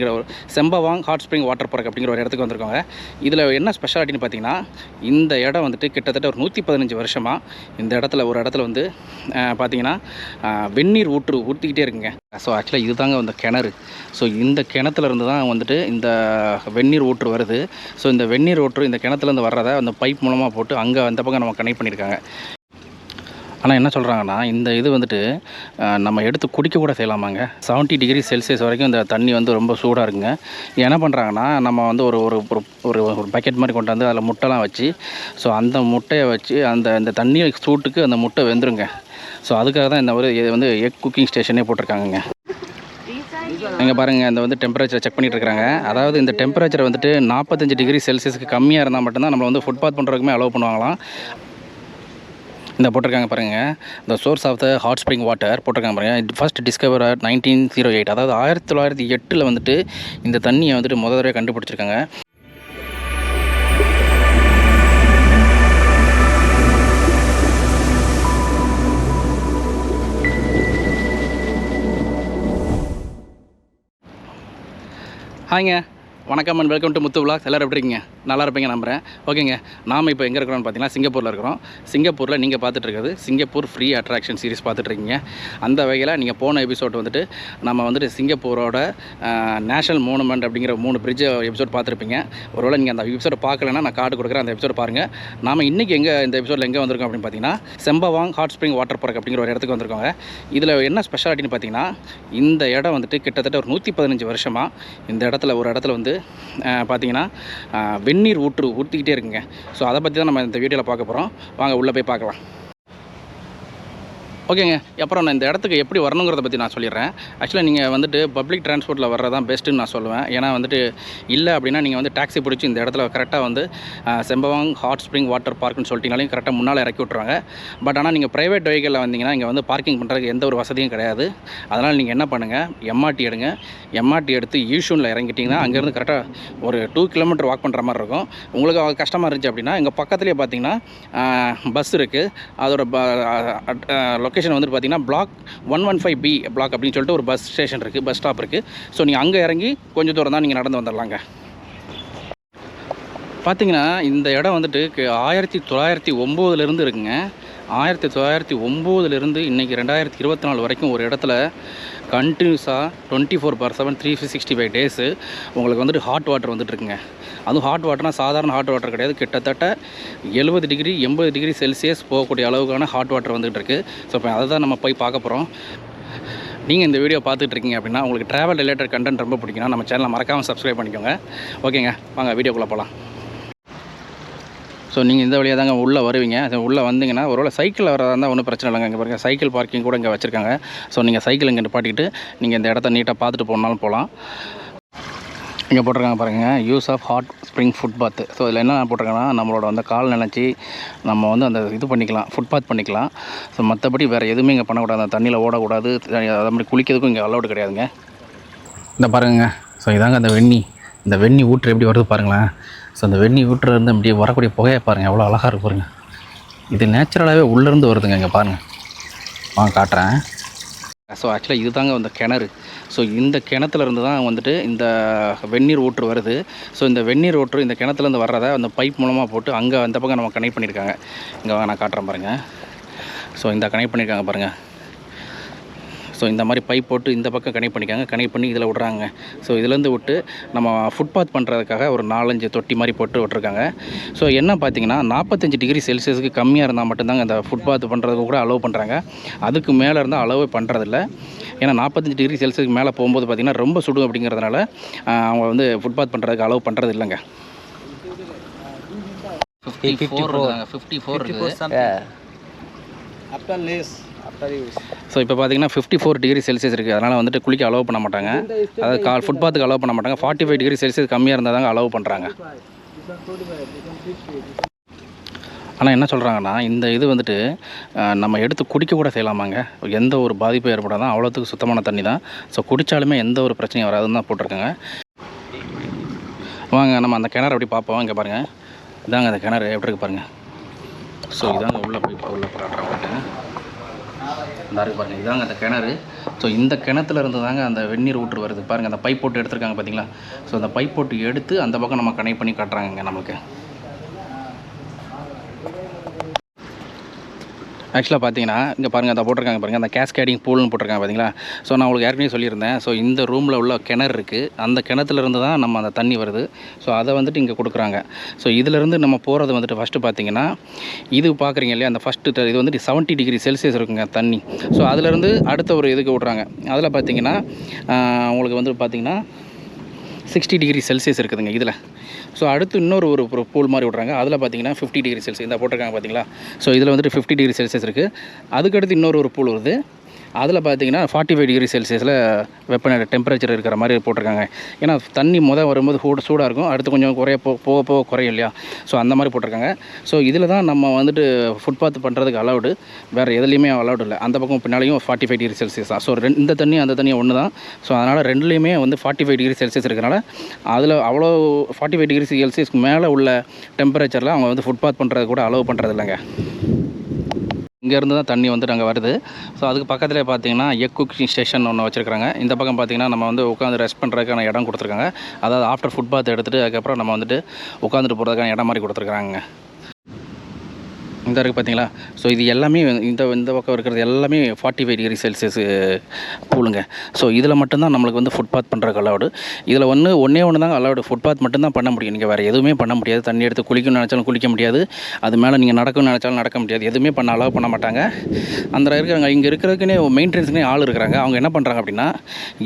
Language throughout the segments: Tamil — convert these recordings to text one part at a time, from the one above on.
அப்படிங்கிற ஒரு Sembawang hot spring water park அப்படிங்கிற ஒரு இடத்துக்கு வந்திருக்கோங்க. இதில் என்ன ஸ்பெஷாலிட்டின்னு பார்த்தீங்கன்னா இந்த இடம் வந்துட்டு கிட்டத்தட்ட ஒரு நூற்றி பதினஞ்சு வருஷமாக இந்த இடத்துல ஒரு இடத்துல வந்து பார்த்தீங்கன்னா வெந்நீர் ஊற்று ஊற்றிக்கிட்டே இருக்குங்க. ஸோ ஆக்சுவலாக இதுதாங்க அந்த கிணறு. ஸோ இந்த கிணத்துல இருந்து தான் வந்துட்டு இந்த வெந்நீர் ஊற்று வருது. ஸோ இந்த வெந்நீர் ஊற்று இந்த கிணத்துலேருந்து வர்றதை அந்த பைப் மூலமாக போட்டு அங்கே அந்த பக்கம் நம்ம கனெக்ட் பண்ணியிருக்காங்க. ஆனால் என்ன சொல்கிறாங்கன்னா இந்த இது வந்துட்டு நம்ம எடுத்து குடிக்க கூட செய்யலாமாங்க? 70 டிகிரி செல்சியஸ் வரைக்கும் இந்த தண்ணி வந்து ரொம்ப சூடாக இருக்குங்க. என்ன பண்ணுறாங்கன்னா நம்ம வந்து ஒரு ஒரு ஒரு ஒரு பக்கெட் மாதிரி கொண்டாந்து அதில் முட்டைலாம் வச்சு ஸோ அந்த முட்டையை வச்சு அந்த இந்த தண்ணி சூட்டுக்கு அந்த முட்டை வெந்துருங்க. ஸோ அதுக்காக தான் இந்த ஒரு இது வந்து எக் குக்கிங் ஸ்டேஷனே போட்டிருக்காங்கங்க. இங்கே பாருங்கள் இந்த வந்து டெம்பரேச்சர் செக் பண்ணிட்டு இருக்காங்க. அதாவது இந்த டெம்பரேச்சர் வந்துட்டு நாற்பத்தஞ்சு டிகிரி செல்சியஸ்க்கு கம்மியாக இருந்தால் மட்டும்தான் நம்ம வந்து ஃபுட்பாத் பண்ணுறதுக்குமே அலோவ் பண்ணுவாங்களாம். இந்த போட்டிருக்காங்க பாருங்கள் the source of the hot spring water போட்டிருக்காங்க பாருங்கள் first discover nineteen zero eight அதாவது ஆயிரத்தி தொள்ளாயிரத்தி எட்டில் வந்துட்டு இந்த தண்ணியை வந்துட்டு முத தடவை கண்டுபிடிச்சிருக்காங்க. ஹாய்ங்க வணக்கம் அண்ட் வெல்கம் டு முத்து விழா எல்லோரும் எப்படி இருக்கீங்க? நல்லா இருப்பீங்க நம்புகிறேன் ஓகேங்க. நாம் இப்போ எங்கே இருக்கிறோம்னு பார்த்தீங்கன்னா சிங்கப்பூரில் இருக்கிறோம். சிங்கப்பூரில் நீங்கள் பார்த்துட்டு இருக்கிறது சிங்கப்பூர் ஃப்ரீ அட்ராக்ஷன் சீரிஸ் பார்த்துட்ருக்கீங்க அந்த வகையில் நீங்கள் போன எபிசோட் வந்துட்டு நம்ம வந்துட்டு சிங்கப்பூரோட நேஷனல் மோனுமெண்ட் அப்படிங்கிற மூணு பிரிட்ஜ் எபிசோட் பார்த்துருப்பீங்க ஒருவேளை நீங்கள் அந்த எபிசோட் பார்க்கலன்னா நான் கார்டு கொடுக்குறேன். அந்த எபிசோட் பாருங்கள் நாம் இன்றைக்கி எங்கே இந்த எபிசோடில் எங்கே வந்திருக்கோம் அப்படின்னு பார்த்தீங்கன்னா Sembawang hot spring water park அப்படிங்கிற ஒரு இடத்துக்கு வந்திருக்கோங்க. இதில் என்ன ஸ்பெஷாலிட்டின்னு பார்த்தீங்கன்னா இந்த இடம் வந்துட்டு கிட்டத்தட்ட ஒரு நூற்றி பதினஞ்சு வருஷமாக இந்த இடத்துல ஒரு இடத்துல வந்து பார்த்திங்கன்னா பார்த்தீங்கன்னா வெந்நீர் ஊற்று ஊற்றிக்கிட்டே இருக்குங்க. ஸோ அதை பற்றி தான் நம்ம இந்த வீடியோவில் பார்க்க போகிறோம் வாங்க உள்ளே போய் பார்க்கலாம். ஓகேங்க. அப்புறம் நான் இந்த இடத்துக்கு எப்படி வரணுங்கிறத பற்றி நான் சொல்லிடுறேன். ஆக்சுவலாக நீங்கள் வந்துட்டு பப்ளிக் டிரான்ஸ்போர்ட்டில் வர்றது தான் பெஸ்ட்டுன்னு நான் சொல்லுவேன். ஏன்னா வந்துட்டு இல்லை அப்படின்னா நீங்கள் வந்து டாக்ஸி பிடிச்சி இந்த இடத்துல கரெக்டாக வந்து செம்பவாங் ஹாட் ஸ்ப்ரிங் வாட்டர் பார்க்குன்னு சொல்லிட்டீங்கனாலையும் கரெக்டாக முன்னால் இறக்கி விட்ருவாங்க பட் ஆனால் நீங்கள் ப்ரைவேட் வெஹிக்கிளில் வந்தீங்கன்னா இங்கே வந்து பார்க்கிங் பண்ணுறதுக்கு எந்த ஒரு வசதியும் கிடையாது. அதனால் நீங்கள் என்ன பண்ணுங்கள் எம்ஆர்டி எடுங்க. எம்ஆர்டி எடுத்து ஈஷூனில் இறங்கிட்டிங்கன்னா அங்கேருந்து கரெக்டாக ஒரு டூ கிலோமீட்டர் வாக் பண்ணுற மாதிரி இருக்கும். உங்களுக்கு கஷ்டமாக இருந்துச்சு அப்படின்னா எங்கள் பக்கத்துலேயே பார்த்தீங்கன்னா பஸ் இருக்குது அதோட லொக்கேஷன் வந்து பார்த்தீங்கன்னா block one one five B block அப்படின்னு சொல்லிட்டு ஒரு பஸ் ஸ்டேஷன் இருக்குது பஸ் ஸ்டாப் இருக்குது ஸோ நீங்கள் அங்கே இறங்கி கொஞ்சம் தூரம் தான் நீங்கள் நடந்து வந்துடலாங்க பார்த்தீங்கன்னா இந்த இடம் வந்துட்டு ஆயிரத்தி தொள்ளாயிரத்தி ஒம்போதுலேருந்து இருக்குங்க. ஆயிரத்தி தொள்ளாயிரத்தி ஒம்போதுலேருந்து இன்றைக்கி ரெண்டாயிரத்தி இருபத்தி நாலு வரைக்கும் ஒரு இடத்துல கண்டினியூஸாக twenty four by seven three sixty five days உங்களுக்கு வந்துட்டு ஹாட் வாட்டர் வந்துட்டுருக்குங்க அதுவும் ஹாட் வாட்டர்னால் சாதாரண ஹாட் வாட்டர் கிடையாது. கிட்டத்தட்ட எழுபது டிகிரி எண்பது டிகிரி செல்சியஸ் போகக்கூடிய அளவுக்கான ஹாட் வாட்டர் வந்துகிட்டு இருக்குது ஸோ இப்போ அதை தான் நம்ம போய் பார்க்க போகிறோம் நீங்கள் இந்த வீடியோ பார்த்துட்டு இருக்கீங்க அப்படின்னா உங்களுக்கு ட்ராவல் ரிலேட்டட் கண்டென்ட் ரொம்ப பிடிக்கும்னா நம்ம சேனலை மறக்காமல் சப்ஸ்கிரைப் பண்ணிக்கோங்க. ஓகேங்க வாங்க வீடியோக்குள்ளே போகலாம் ஸோ நீங்கள் இந்த வழியாக தாங்க உள்ளே வருவீங்க. அது உள்ளே வந்தீங்கன்னா ஒருவேளை சைக்கிளில் வரதா இருந்தால் ஒன்றும் பிரச்சனை இல்லைங்க. இங்கே பாருங்கள் சைக்கிள் பார்க்கிங் கூட இங்கே வச்சுருக்காங்க. ஸோ நீங்கள் சைக்கிள் இங்கே நிப்பாட்டிக்கிட்டு நீங்கள் இந்த இடத்த நீட்டாக பார்த்துட்டு போனாலும் போகலாம் இங்கே போட்டிருக்காங்க பாருங்கள் use of hot spring foot bath so இதில் என்ன போட்டிருக்காங்கன்னா நம்மளோட அந்த கால் நினச்சி நம்ம வந்து அந்த இது பண்ணிக்கலாம் ஃபுட் பாத் பண்ணிக்கலாம். ஸோ மற்றபடி வேறு எதுவுமே இங்கே பண்ணக்கூடாது. அந்த தண்ணியில் ஓடக்கூடாது. அதே மாதிரி குளிக்கிறதுக்கும் இங்கே அலௌடு கிடையாதுங்க. இந்த பாருங்க ஸோ இதாங்க அந்த வெண்ணி. இந்த வெண்ணி ஊற்று எப்படி வருது பாருங்களேன். ஸோ அந்த வெண்ணி ஊற்றுல இருந்து இப்படி வரக்கூடிய புகையை பாருங்கள் எவ்வளோ அழகாக இருக்கு பாருங்க. இது நேச்சுரலாகவே உள்ளேருந்து வருதுங்க இங்கே பாருங்கள் வாங்க காட்டுறேன். ஸோ ஆக்சுவலாக இதுதாங்க அந்த கிணறு. ஸோ இந்த கிணத்துலேருந்து தான் வந்துட்டு இந்த வெந்நீர் ஊற்று வருது. ஸோ இந்த வெந்நீர் ஊற்று இந்த கிணத்துலேருந்து வர்றதை அந்த பைப் மூலமாக போட்டு அங்கே அந்த பக்கம் நம்ம கனெக்ட் பண்ணியிருக்காங்க. இங்கே நான் காட்டுறேன் பாருங்கள் ஸோ இந்த கனெக்ட் பண்ணியிருக்காங்க பாருங்கள் ஸோ இந்த மாதிரி பைப் போட்டு இந்த பக்கம் கனெக்ட் பண்ணிக்காங்க கனெக்ட் பண்ணி இதில் விட்றாங்க. ஸோ இதுலேருந்து விட்டு நம்ம ஃபுட்பாத் பண்ணுறதுக்காக ஒரு நாலஞ்சு தொட்டி மாதிரி போட்டு விட்ருக்காங்க ஸோ என்ன பார்த்தீங்கன்னா நாற்பத்தஞ்சு டிகிரி செல்சியஸுக்கு கம்மியாக இருந்தால் மட்டும்தாங்க இந்த ஃபுட்பாத் பண்ணுறதுக்கு கூட அலோவ் பண்ணுறாங்க அதுக்கு மேலே இருந்தால் அலோவே பண்ணுறதில்ல ஏன்னா நாற்பத்தஞ்சு டிகிரி செல்சியஸ்க்கு மேலே போகும்போது பார்த்திங்கன்னா ரொம்ப சுடும் அப்படிங்கிறதுனால அவங்க வந்து ஃபுட்பாத் பண்ணுறதுக்கு அலோவ் பண்ணுறது இல்லைங்க ஃபிஃப்டி ஃபோர் ஃபிஃப்டி ஃபோர் இருக்குது. after use ஸோ இப்போ பார்த்தீங்கன்னா ஃபிஃப்டி ஃபோர் டிகிரி செல்சியஸ் இருக்குது அதனால் வந்துட்டு குளிக்க அலோவ் பண்ண மாட்டாங்க. அதாவது கால் ஃபுட்பாத்துக்கு அலோவ் பண்ண மாட்டாங்க. ஃபார்ட்டி ஃபைவ் டிகிரி செல்சியஸ் கம்மியாக இருந்தால் தாங்க அலோவ் பண்ணுறாங்க ஆனால் என்ன சொல்கிறாங்கன்னா இந்த இது வந்துட்டு நம்ம எடுத்து குடிக்க கூட செய்யலாமாங்க? எந்த ஒரு பாதிப்பும் ஏற்படாதான் அவ்வளோத்துக்கு சுத்தமான தண்ணி தான். ஸோ குடித்தாலுமே எந்த ஒரு பிரச்சனையும் வராதுன்னு தான் போட்டிருக்காங்க. வாங்க நம்ம அந்த கிணறு அப்படி பார்ப்போம். இங்கே பாருங்கள் இதாங்க அந்த கிணறு. எப்படி இருக்கு பாருங்கள் ஸோ இதாங்க உள்ளே போய் உள்ளே போராட்டம் இந்த இருக்கு பாருங்கள் இதாங்க அந்த கிணறு. ஸோ இந்த கிணத்துல இருந்து தாங்க அந்த வெந்நீர் ஊற்று வருது. பாருங்கள் அந்த பைப் போட்டு எடுத்திருக்காங்க பார்த்தீங்களா ஸோ அந்த பைப் போட்டு எடுத்து அந்த பக்கம் நம்ம கனெக்ட் பண்ணி காட்டுறாங்கங்க நமக்கு ஆக்சுவலாக பார்த்தீங்கன்னா இங்கே பாருங்கள் அதை போட்டிருக்காங்க பாருங்கள் அந்த கேஸ்கேடிங் பூல்னு போட்டிருக்காங்க பார்த்தீங்களா ஸோ நான் உங்களுக்கு ஏற்கனவே சொல்லியிருந்தேன். ஸோ இந்த ரூமில் உள்ள கிணறு இருக்குது அந்த கிணத்துல இருந்து தான் நம்ம அந்த தண்ணி வருது. ஸோ அதை வந்துட்டு இங்கே கொடுக்குறாங்க. ஸோ இதிலேருந்து நம்ம போகிறது வந்துட்டு ஃபஸ்ட்டு பார்த்தீங்கன்னா இது பார்க்குறீங்க இல்லையா? அந்த ஃபஸ்ட்டு இது வந்துட்டு செவன்ட்டி டிகிரி செல்சியஸ் இருக்குங்க தண்ணி. ஸோ அதுலேருந்து அடுத்த ஒரு இதுக்கு விட்றாங்க. அதில் பார்த்தீங்கன்னா உங்களுக்கு வந்து பார்த்தீங்கன்னா சிக்ஸ்டி டிகிரி செல்சியஸ் இருக்குதுங்க இதில். ஸோ அடுத்து இன்னொரு ஒரு ஒரு பூல் மாதிரி விட்றாங்க. அதில் பார்த்தீங்கன்னா ஃபிஃப்டி டிகிரி செல்சியஸ் இந்த போட்டிருக்காங்க பார்த்தீங்களா? ஸோ இதில் வந்துட்டு ஃபிஃப்டி டிகிரி செல்சியஸ் இருக்குது அதுக்கடுத்து இன்னொரு ஒரு பூல் வருது. அதில் பார்த்தீங்கன்னா ஃபார்ட்டி ஃபைவ் டிகிரி செல்சியஸில் வெப்பநிலை டெம்பரேச்சர் இருக்கிற மாதிரி போட்டிருக்காங்க. ஏன்னா தண்ணி மொதல் வரும்போது சூடு சூடாக இருக்கும். அடுத்து கொஞ்சம் குறைய போக போக குறையும் இல்லையா? ஸோ அந்த மாதிரி போட்டிருக்காங்க. ஸோ இதில் தான் நம்ம வந்துட்டு ஃபுட்பாத் பண்ணுறதுக்கு அலௌடு வேறு எதுலேயுமே அலௌடு இல்லை. அந்த பக்கம் பின்னாலையும் ஃபார்ட்டி ஃபைவ் டிகிரி செல்சியஸ் தான். ஸோ ரெண்டு இந்த தண்ணி அந்த தண்ணி ஒன்று தான். ஸோ அதனால் ரெண்டுலேயுமே வந்து ஃபார்ட்டி ஃபைவ் டிகிரி செல்சியஸ் இருக்கிறனால அதில் அவ்வளோ ஃபார்ட்டி ஃபைவ் டிகிரி செல்சியஸ்க்கு மேலே உள்ள டெம்பரேச்சரில் அவங்க வந்து ஃபுட்பாத் பண்ணுறது கூட அலோவ் பண்ணுறது இல்லைங்க. இங்கேருந்து தான் தண்ணி வந்துட்டு அங்கே வருது. ஸோ அதுக்கு பக்கத்தில் பார்த்தீங்கன்னா எக் குக்கிங் ஸ்டேஷன் ஒன்று வச்சுருக்காங்க இந்த பக்கம் பார்த்தீங்கன்னா நம்ம வந்து உட்காந்து ரெஸ்ட் பண்ணுறதுக்கான இடம் கொடுத்துருக்காங்க. அதாவது ஆஃப்டர் ஃபுட் பாத் எடுத்துகிட்டு அதுக்கப்புறம் நம்ம வந்துட்டு உட்காந்துட்டு போகிறதுக்கான இடம் மாதிரி கொடுத்துருக்காங்க. இந்த இருக்குது பார்த்தீங்களா ஸோ இது எல்லாமே இந்த இந்த பக்கம் இருக்கிறது எல்லாமே ஃபார்ட்டி ஃபைவ் டிகிரி செல்சியஸ் கூலுங்க. ஸோ இதில் மட்டும்தான் நம்மளுக்கு வந்து ஃபுட்பாத் பண்ணுறதுக்கு அலவுடு இதில் ஒன்று ஒன்றே ஒன்று தான் அலவுடு ஃபுட்பாத் மட்டும்தான் பண்ண முடியும். நீங்கள் வேறு எதுவுமே பண்ண முடியாது. தண்ணி எடுத்து குளிக்கணும்னு நினச்சாலும் குளிக்க முடியாது. அது மேலே நீங்கள் நடக்கணும்னு நினச்சாலும் நடக்க முடியாது. எதுவுமே பண்ண அலோவ் பண்ண மாட்டாங்க. அந்த இருக்கிறாங்க இங்கே இருக்கிறதுக்குன்னே மெயின்டெனன்ஸுக்குனே ஆள் இருக்கிறாங்க. அவங்க என்ன பண்ணுறாங்க அப்படின்னா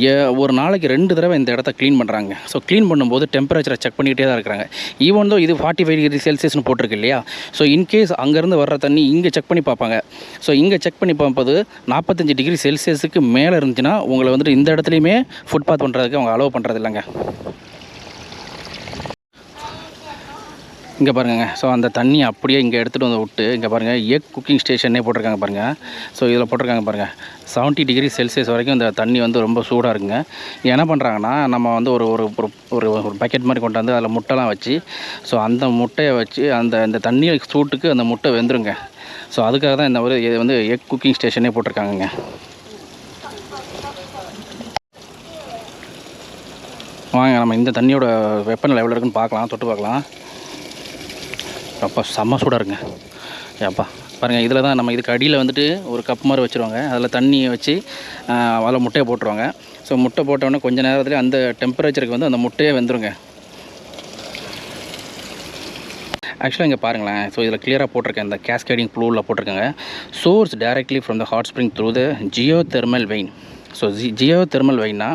ஏ- ஒரு நாளைக்கு ரெண்டு தடவை இந்த இடத்த க்ளீன் பண்ணுறாங்க ஸோ க்ளீன் பண்ணும்போது டெம்பரேச்சரை செக் பண்ணிக்கிட்டே தான் இருக்கிறாங்க. ஈவன் தோ இது ஃபார்ட்டி ஃபைவ் டிகிரி செல்சியஸ்னு போட்டிருக்கு இல்லையா? ஸோ இன்கேஸ் அங்கேருந்து வர்ற தண்ணி இங்கே செக் பண்ணி பார்ப்பாங்க. ஸோ இங்கே செக் பண்ணி பார்ப்பது நாற்பத்தஞ்சு டிகிரி செல்சியஸுக்கு மேலே இருந்துச்சுன்னா உங்களை வந்துட்டு இந்த இடத்துலையுமே ஃபுட்பாத் பண்ணுறதுக்கு அவங்க அலோவ் பண்ணுறது இல்லைங்க இங்கே பாருங்கங்க. ஸோ அந்த தண்ணி அப்படியே இங்கே எடுத்துகிட்டு வந்து விட்டு இங்கே பாருங்கள் எக் குக்கிங் ஸ்டேஷனே போட்டிருக்காங்க பாருங்கள் ஸோ இதில் போட்டிருக்காங்க பாருங்கள் செவன்ட்டி டிகிரி செல்சியஸ் வரைக்கும் இந்த தண்ணி வந்து ரொம்ப சூடாக இருக்குங்க. என்ன பண்ணுறாங்கன்னா நம்ம வந்து ஒரு ஒரு ஒரு ஒரு ஒரு பக்கெட் மாதிரி கொண்டு வந்து அதில் முட்டைலாம் வச்சு ஸோ அந்த முட்டையை வச்சு அந்த அந்த தண்ணி சூட்டுக்கு அந்த முட்டை வெந்துருங்க. ஸோ அதுக்காக தான் இந்த ஒரு இது வந்து எக் குக்கிங் ஸ்டேஷனே போட்டிருக்காங்கங்க. வாங்க நம்ம இந்த தண்ணியோட வெப்பநிலை எவ்வளோ இருக்குன்னு பார்க்கலாம் தொட்டு பார்க்கலாம். அப்பா செம்ம சூடாக ஏப்பா பாருங்கள் இதில் தான் நம்ம இதுக்கு அடியில் வந்துட்டு ஒரு கப் மாதிரி வச்சுருவாங்க. அதில் தண்ணியை வச்சு அதில் முட்டையை போட்டுருவாங்க. ஸோ முட்டை போட்டோடனே கொஞ்ச நேரத்தில் அந்த டெம்பரேச்சருக்கு வந்து அந்த முட்டையே வெந்துருங்க. ஆக்சுவலாக இங்கே பாருங்களேன். ஸோ இதில் கிளியராக போட்டிருக்கேன். இந்த கேஸ்கேடிங் ப்ளூவில் போட்டிருக்காங்க. Source directly from the hot spring through the geothermal vein so G geothermal வைன்னா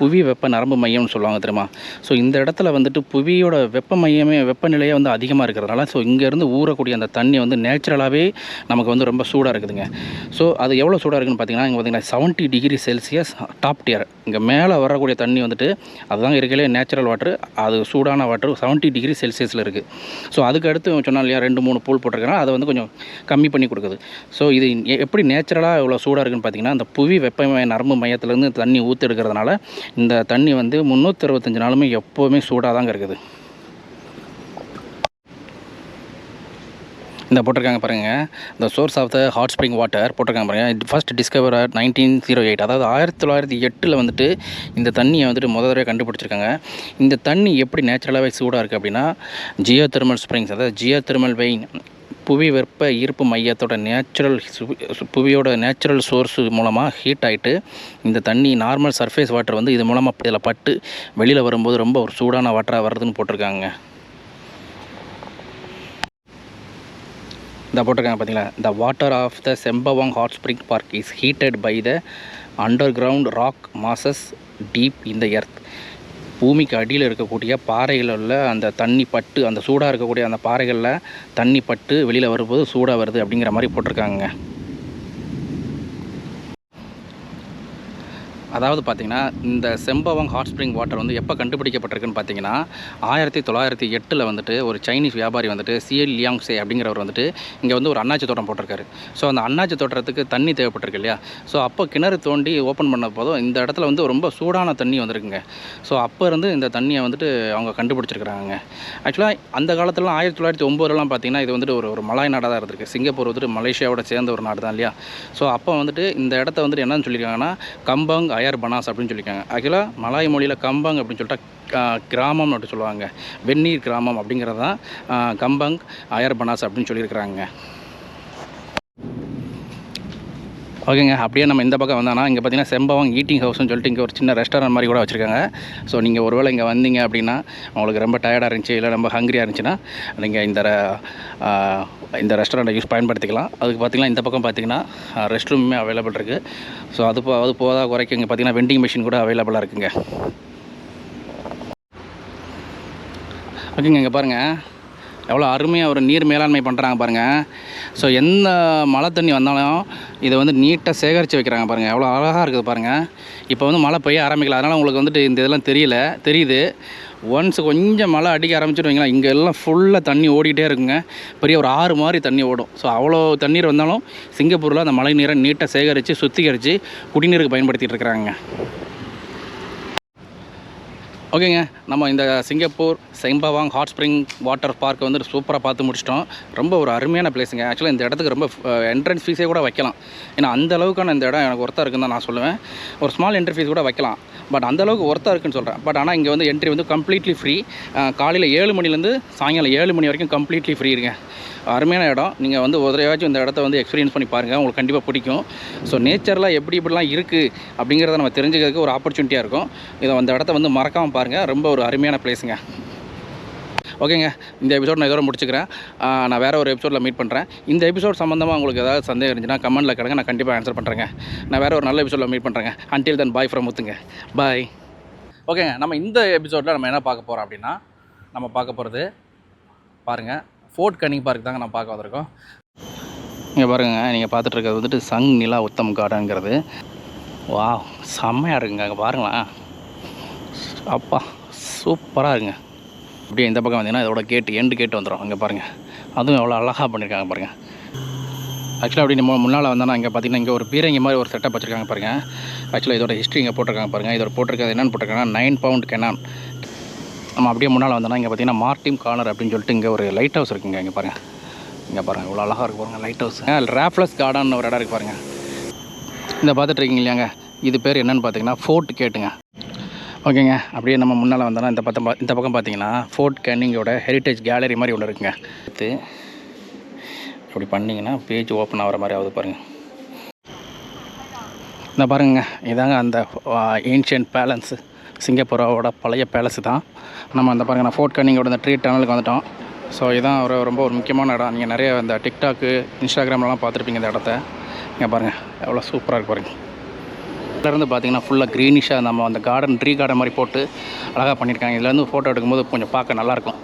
புவி வெப்ப நரம்பு மையம்னு சொல்லுவாங்க தெரியுமா? ஸோ இந்த இடத்துல வந்துட்டு புவியோட வெப்ப மையமே வெப்பநிலையே வந்து அதிகமாக இருக்கிறதுனால ஸோ இங்கேருந்து ஊறக்கூடிய அந்த தண்ணி வந்து நேச்சுரலாகவே நமக்கு வந்து ரொம்ப சூடாக இருக்குதுங்க. ஸோ அது எவ்வளோ சூடாக இருக்குன்னு பார்த்தீங்கன்னா இங்கே பார்த்தீங்கன்னா seventy degree Celsius top tier இங்கே மேலே வரக்கூடிய தண்ணி வந்துட்டு அதுதான் இருக்கலே நேச்சுரல் வாட்டர் அது சூடான வாட்டர் செவன்ட்டி டிகிரி செல்சியஸில் இருக்குது ஸோ அதுக்கு அடுத்து சொன்னால் இல்லையா ரெண்டு மூணு பூல் போட்டிருக்கேன்னா அதை வந்து கொஞ்சம் கம்மி பண்ணி கொடுக்குது. ஸோ இது எப்படி நேச்சுரலாக இவ்வளோ சூடாக இருக்குன்னு பார்த்தீங்கன்னா அந்த புவி வெப்ப நரம்பு மையத்துலேருந்து தண்ணி ஊற்றி எடுக்கிறதுனால இந்த தண்ணி வந்து முந்நூற்றி அறுபத்தஞ்சு நாளுமே எப்போவுமே சூடாக தாங்க இருக்குது. இந்த போட்டிருக்காங்க பாருங்கள் இந்த source of the hot spring water போட்டிருக்காங்க பாருங்கள் first discover nineteen zero eight அதாவது ஆயிரத்தி தொள்ளாயிரத்தி எட்டில் வந்துட்டு இந்த தண்ணியை வந்துட்டு முத தடவை கண்டுபிடிச்சிருக்காங்க. இந்த தண்ணி எப்படி நேச்சுரலாகவே சூடாக இருக்குது அப்படின்னா ஜியோ தெர்மல் ஸ்ப்ரிங்ஸ் அதாவது ஜியோ தெர்மல் வெயின் புவி வெப்ப ஈர்ப்பு மையத்தோட நேச்சுரல் புவியோட நேச்சுரல் சோர்ஸ் மூலமாக ஹீட் ஆகிட்டு இந்த தண்ணி நார்மல் சர்ஃபேஸ் வாட்டர் வந்து இது மூலமாக இதில் பட்டு வெளியில் வரும்போது ரொம்ப ஒரு சூடான வாட்டராக வருதுன்னு போட்டிருக்காங்க. இந்த போட்டிருக்காங்க பார்த்தீங்களா the water of the Sembawang hot spring park is heated by the underground rock masses deep இந்த எர்த் பூமிக்கு அடியில் இருக்கக்கூடிய பாறைகளில் உள்ள அந்த தண்ணி பட்டு அந்த சூடாக இருக்கக்கூடிய அந்த பாறைகளில் தண்ணி பட்டு வெளியில் வரும்போது சூடாக வருது அப்படிங்கிற மாதிரி போட்டிருக்காங்க அதாவது பார்த்தீங்கன்னா இந்த செம்பவங் ஹாட் ஸ்ப்ரிங் வாட்டர் வந்து எப்போ கண்டுபிடிக்கப்பட்டிருக்குன்னு பார்த்தீங்கன்னா ஆயிரத்தி தொள்ளாயிரத்தி எட்டில் வந்துட்டு ஒரு சைனீஸ் வியாபாரி வந்துட்டு சிஎல் லியாங்ஸே அப்படிங்கிறவர் வந்துட்டு இங்கே வந்து ஒரு அண்ணாச்சி தோட்டம் போட்டிருக்காரு. ஸோ அந்த அண்ணாச்சி தோட்டத்துக்கு தண்ணி தேவைப்பட்டிருக்கு இல்லையா? ஸோ அப்போ கிணறு தோண்டி ஓப்பன் பண்ண போதும் இந்த இடத்துல வந்து ரொம்ப சூடான தண்ணி வந்திருக்குங்க. ஸோ அப்போ இருந்து இந்த தண்ணியை வந்துட்டு அவங்க கண்டுபிடிச்சிருக்கிறாங்க ஆக்சுவலாக அந்த காலத்துலலாம் ஆயிரத்தி தொள்ளாயிரத்தி ஒம்போதுலாம் பார்த்தீங்கன்னா இது வந்துட்டு ஒரு ஒரு மலாய் நாடாக தான் இருந்திருக்கு. சிங்கப்பூர் வந்துட்டு மலேசியாவோட சேர்ந்த ஒரு நாடு தான் இல்லையா? ஸோ அப்போ வந்துட்டு இந்த இடத்த வந்துட்டு என்னன்னு சொல்லியிருக்காங்கன்னா கம்பங் அயர் பனாஸ் அப்படின்னு சொல்லியிருக்காங்க. ஆக்சுவலாக மலாய் மொழியில் கம்பங் அப்படின்னு சொல்லிட்டு கிராமம் கிராமம்னு சொல்லுவாங்க. வெந்நீர் கிராமம் அப்படிங்கிறது தான் கம்பங் அயர் பனாஸ் அப்படின்னு சொல்லியிருக்கிறாங்க. ஓகேங்க அப்படியே நம்ம இந்த பக்கம் வந்தோம்னா இங்கே பார்த்தீங்கன்னா செம்பவம் ஈட்டிங் ஹவுஸ்னு சொல்லிட்டு இங்கே ஒரு சின்ன ரெஸ்டாரண்ட் மாதிரி கூட வச்சுருக்காங்க. ஸோ நீங்கள் ஒருவேளை இங்கே வந்தீங்க அப்படின்னா உங்களுக்கு ரொம்ப டயர்டாக இருந்துச்சு இல்லை ரொம்ப ஹங்கிரியாக இருந்துச்சுன்னா நீங்கள் இந்த இந்த ரெஸ்டாரண்ட்டை யூஸ் பயன்படுத்திக்கலாம். அதுக்கு பார்த்தீங்கன்னா இந்த பக்கம் பார்த்தீங்கன்னா ரெஸ்ட் ரூமுமே அவைலபிள் இருக்குது ஸோ அது போ அது போதா குறைக்க இங்கே பார்த்தீங்கன்னா வெண்டிங் மிஷின் கூட அவைலபிளாக இருக்குங்க. ஓகேங்க இங்கே பாருங்கள் எவ்வளோ அருமையாக ஒரு நீர் மேலாண்மை பண்ணுறாங்க பாருங்கள் ஸோ எந்த மழை தண்ணி வந்தாலும் இதை வந்து நீட்டாக சேகரித்து வைக்கிறாங்க பாருங்கள் எவ்வளோ அழகாக இருக்குது பாருங்கள் இப்போ வந்து மழை பெய்ய ஆரம்பிக்கல. அதனால் உங்களுக்கு வந்துட்டு இந்த இதெல்லாம் தெரியல. தெரியுது. ஒன்ஸ் கொஞ்சம் மழை அடிக்க ஆரம்பிச்சிட்டு இங்கே எல்லாம் ஃபுல்லாக தண்ணி ஓடிக்கிட்டே இருக்குங்க. பெரிய ஒரு ஆறு மாதிரி தண்ணி ஓடும். ஸோ அவ்வளோ தண்ணீர் வந்தாலும் சிங்கப்பூரில் அந்த மழை நீரை நீட்டாக சேகரித்து சுத்திகரித்து குடிநீருக்கு பயன்படுத்திகிட்டு இருக்கிறாங்க. ஓகேங்க நம்ம இந்த Singapore Sembawang hot spring water park வந்து சூப்பராக பார்த்து முடிச்சிட்டோம். ரொம்ப ஒரு அருமையான பிளேஸுங்க ஆக்சுவலாக இந்த இடத்துக்கு ரொம்ப என்ட்ரன்ஸ் ஃபீஸே கூட வைக்கலாம். ஏன்னா அந்த அளவுக்கான இந்த இடம் எனக்கு ஒர்த்தாக இருக்குன்னு தான் நான் சொல்லுவேன். ஒரு ஸ்மால் என்ட்ரி ஃபீஸ் கூட வைக்கலாம். பட் அந்தளவுக்கு ஒர்த்தாக இருக்குன்னு சொல்கிறேன் பட் ஆனால் இங்கே வந்து என்ட்ரி வந்து கம்ப்ளீட்லி ஃப்ரீ காலையில் ஏழு மணிலேருந்து சாயங்காலம் ஏழு மணி வரைக்கும் கம்ப்ளீட்லி ஃப்ரீ இருங்க. அருமையான இடம். நீங்கள் வந்து உதவியாச்சும் இந்த இடத்த வந்து எக்ஸ்பீரியன்ஸ் பண்ணி பாருங்கள் உங்களுக்கு கண்டிப்பாக பிடிக்கும். ஸோ நேச்சரெலாம் எப்படி இப்படிலாம் இருக்குது அப்படிங்கிறத நம்ம தெரிஞ்சுக்கிறதுக்கு ஒரு ஆப்பர்ச்சுனிட்டியாக இருக்கும். இதை அந்த இடத்த வந்து மறக்காமல் பாருங்கள் ரொம்ப ஒரு அருமையான பிளேஸுங்க ஓகேங்க இந்த எபிசோட் நான் இதோட முடிச்சுக்கிறேன். நான் வேறு ஒரு எபிசோடில் மீட் பண்ணுறேன் இந்த எபிசோட் சம்மந்தமாக உங்களுக்கு ஏதாவது சந்தேகம் இருந்துச்சுன்னா கமெண்ட்டில் கிடங்க நான் கண்டிப்பாக ஆன்சர் பண்ணுறேங்க நான் வேறு ஒரு நல்ல எபிசோடில் மீட் பண்ணுறேங்க அன்டில் தன் பாய் ஃப்ரம் முத்துங்க பாய் ஓகேங்க நம்ம இந்த எபிசோடில் நம்ம என்ன பார்க்க போகிறோம் அப்படின்னா நம்ம பார்க்க போகிறது பாருங்கள் ஃபோர்ட் கனிங் பார்க் தாங்க நம்ம பார்க்க வந்திருக்கோம். இங்கே பாருங்க நீங்கள் பார்த்துட்ருக்கிறது வந்துட்டு சங் நிலா உத்தம் கார்டனுங்கிறது வா செம்மையாக இருக்குங்க அங்கே பாருங்களேன். அப்பா சூப்பராக இருக்குங்க. அப்படியே இந்த பக்கம் வந்தீங்கன்னா இதோட கேட்டு எண்டு கேட்டு வந்துடும் அங்கே பாருங்கள் அதுவும் எவ்வளோ அழகாக பண்ணியிருக்காங்க பாருங்கள் ஆக்சுவலாக அப்படி நம்ம முன்னால் வந்தோன்னா இங்கே பார்த்தீங்கன்னா இங்கே ஒரு பீரங்கி மாதிரி ஒரு செட்டப் வச்சுருக்காங்க பாருங்கள் ஆக்சுவலாக இதோட ஹிஸ்ட்ரி இங்கே போட்டிருக்காங்க பாருங்கள் இதோட போட்டிருக்கிறது என்னென்னு போட்டிருக்காங்கன்னா நைன் பவுண்ட் கெனான் நம்ம அப்படியே முன்னால் வந்தோன்னா இங்கே பார்த்தீங்கன்னா மார்டிம் கார்னர் அப்படின்னு சொல்லிட்டு இங்கே ஒரு லைட் ஹவுஸ் இருக்குங்க இங்கே பாருங்கள் இங்கே பாருங்கள் இவ்வளோ அழகாக இருக்கு பாருங்கள் லைட் ஹவுஸ் ரேப்லஸ் கார்டன் ஒரு இடம் இருக்குது பாருங்கள் இந்த பார்த்துட்ருக்கீங்க இல்லையாங்க? இது பேர் என்னென்னு பார்த்தீங்கன்னா ஃபோர்ட் கேட்டுங்க ஓகேங்க. அப்படியே நம்ம முன்னால் வந்தோம்னா இந்த பக்கம் இந்த பக்கம் பார்த்தீங்கன்னா ஃபோர்ட் கேனிங்கோட ஹெரிட்டேஜ் கேலரி மாதிரி ஒன்று இருக்குங்க. அடுத்து இப்படி பண்ணிங்கன்னா பேஜ் ஓப்பன் ஆகிற மாதிரி ஆகுது பாருங்கள் இந்த பாருங்க. இதாங்க அந்த ஏன்ஷியன்ட் பேலன்ஸு சிங்கப்பூரோட பழைய பேலஸ் தான். நம்ம அந்த பாருங்கள் நான் ஃபோர்ட் கன்னிங்கோட இந்த ட்ரீ டனலுக்கு வந்துட்டோம். ஸோ இதான் ஒரு ரொம்ப ஒரு முக்கியமான இடம். நீங்கள் நிறைய இந்த டிக்டாக்கு இன்ஸ்டாகிராம்லாம் பார்த்துருப்பீங்க இந்த இடத்த. இங்கே பாருங்கள் எவ்வளோ சூப்பராக இருக்கு பாருங்கள் இருந்து பார்த்தீங்கன்னா ஃபுல்லாக க்ரீனிஷாக நம்ம அந்த கார்டன் ட்ரீ கார்டன் மாதிரி போட்டு அழகாக பண்ணியிருக்காங்க. இதுலேருந்து ஃபோட்டோ எடுக்கும்போது கொஞ்சம் பார்க்க நல்லாயிருக்கும்.